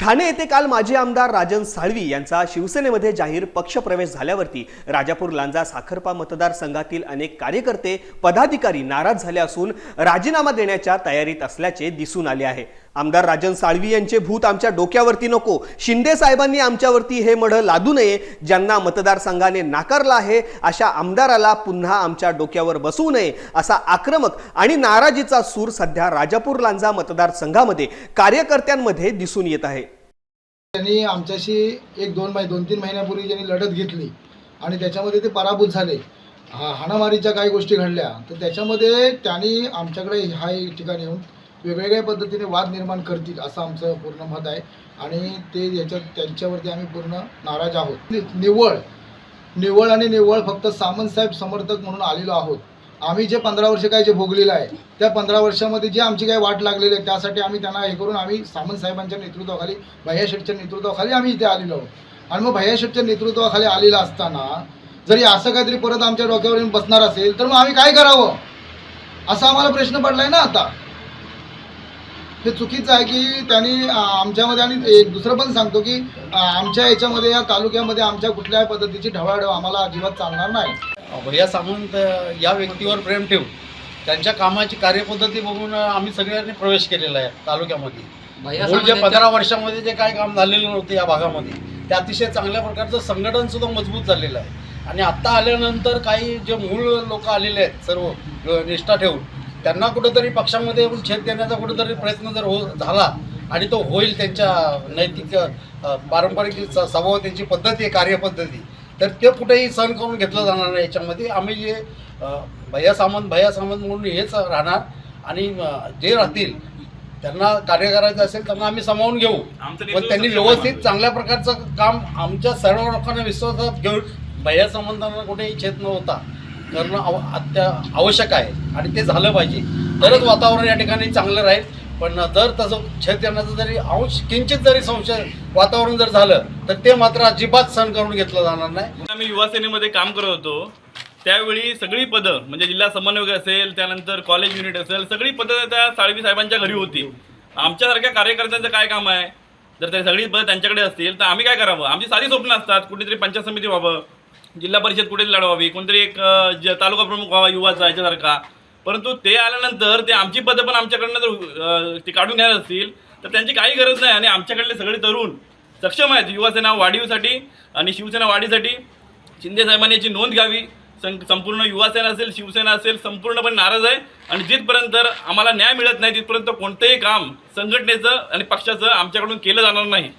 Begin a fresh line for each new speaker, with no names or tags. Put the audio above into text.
ठाणे येथे काल माजी आमदार राजन साळवी यांचा शिवसेनेमध्ये जाहीर पक्षप्रवेश झाल्यावरती राजापूर लांजा साखरपा मतदारसंघातील अनेक कार्यकर्ते पदाधिकारी नाराज झाले असून राजीनामा देण्याच्या तयारीत असल्याचे दिसून आले आहे. आमदार राजन साळवी यांचे भूत आमच्या डोक्यावरती नको. शिंदे साहेबांनी आमच्यावरती हे मढ लादू नये ज्यांना मतदारसंघाने नाकारला आहे अशा आमदाराला पुन्हा आमच्या डोक्यावर बसवू नये असा आक्रमक आणि नाराजीचा सूर सध्या राजापूर लांजा मतदारसंघामध्ये कार्यकर्त्यांमध्ये दिसून येत आहे.
त्यांनी आमच्याशी एक दोन महिने दोन तीन महिन्यापूर्वी ज्यांनी लढत घेतली आणि त्याच्यामध्ये ते पराभूत झाले. हा हाणामारीच्या काही गोष्टी घडल्या तर त्याच्यामध्ये त्यांनी आमच्याकडे ह्या ठिकाणी येऊन वेगवेगळ्या पद्धतीने वाद निर्माण करतील असं आमचं पूर्ण मत आहे. आणि ते याच्यात त्यांच्यावरती आम्ही पूर्ण नाराज आहोत. निव्वळ निव्वळ आणि निव्वळ फक्त सामंतसाहेब समर्थक म्हणून आलेलो आहोत. आम्ही जे पंधरा वर्ष काय जे भोगलेलं आहे त्या पंधरा वर्षामध्ये जी आमची काही वाट लागलेली आहे त्यासाठी आम्ही त्यांना हे करून आम्ही सामंत साहेबांच्या नेतृत्वाखाली भैया शेठच्या नेतृत्वाखाली आम्ही इथे आलेलो आहोत. आणि मग भैया शेठच्या नेतृत्वाखाली आलेलं असताना जरी असं काहीतरी परत आमच्या डोक्यावर येऊन बसणार असेल तर मग आम्ही काय करावं? असा आम्हाला प्रश्न पडलाय ना आता. हे चुकीचं आहे की त्यांनी आमच्यामध्ये आणि एक दुसरं पण सांगतो की आमच्या याच्यामध्ये या तालुक्यामध्ये आमच्या कुठल्याही पद्धतीची ढवळाढवळ आम्हाला अजिबात चालणार नाही.
भैया सामंत या व्यक्तीवर प्रेम ठेवून त्यांच्या कामाची कार्यपद्धती बघून आम्ही सगळ्यांनी प्रवेश केलेला आहे तालुक्यामध्ये. जे पंधरा वर्षामध्ये जे काय काम झालेलं नव्हतं या भागामध्ये ते अतिशय चांगल्या प्रकारचं संघटन सुद्धा मजबूत झालेलं आहे. आणि आत्ता आल्यानंतर काही जे मूळ लोक आलेले आहेत सर्व निष्ठा ठेवून त्यांना कुठंतरी पक्षामध्ये येऊन छेद देण्याचा कुठंतरी प्रयत्न जर हो झाला आणि तो होईल त्यांच्या नैतिक पारंपरिक स्वभाव त्यांची पद्धती आहे कार्यपद्धती तर ते कुठेही सहन करून घेतलं जाणार नाही याच्यामध्ये. आम्ही जे भैया सामंत भैया सामंत म्हणून हेच राहणार. आणि जे राहतील त्यांना कार्य करायचं असेल त्यांना आम्ही सामावून घेऊ. पण त्यांनी व्यवस्थित चांगल्या प्रकारचं काम आमच्या सर्व लोकांना विश्वासात घेऊन भैया संबंधांना कुठेही छेद न होता करणं आव अत्या आवश्यक आहे. आणि ते झालं पाहिजे. तरच वातावरण या ठिकाणी चांगलं राहील. पण जर तसं छेद जरी अंश किंचित जरी संशय वातावरण जर झालं तर ते मात्र अजिबात सहन करून घेतलं जाणार नाही.
आम्ही युवा सेनेमध्ये काम करत होतो. त्यावेळी सगळी पदं म्हणजे जिल्हा समन्वयक असेल त्यानंतर कॉलेज युनिट असेल सगळी पदं त्या साळवी साहेबांच्या घरी होती. आमच्यासारख्या कार्यकर्त्यांचं काय काम आहे? जर ते सगळी पदं त्यांच्याकडे असतील तर आम्ही काय करावं? आमची सारी स्वप्न असतात कुठेतरी पंचायत समिती व्हावं जिल्हा परिषद कुठेतरी लढवावी कोणतरी एक तालुका प्रमुख व्हावा युवाचा याच्यासारखा. परंतु ते आल्यानंतर ते आमची पदं पण आमच्याकडनं जर ते काढून घ्यायला असतील तर त्यांची काही गरज नाही. आणि आमच्याकडले सगळे तरुण सक्षम आहेत. युवासेना वाढीसाठी आणि शिवसेना वाढीसाठी. शिंदे साहेबांनी याची नोंद घ्यावी. सं संपूर्ण युवासेना असेल शिवसेना असेल संपूर्णपणे नाराज आहे. आणि जिथपर्यंत आम्हाला न्याय मिळत नाही तिथपर्यंत कोणतंही काम संघटनेचं आणि पक्षाचं आमच्याकडून केलं जाणार नाही.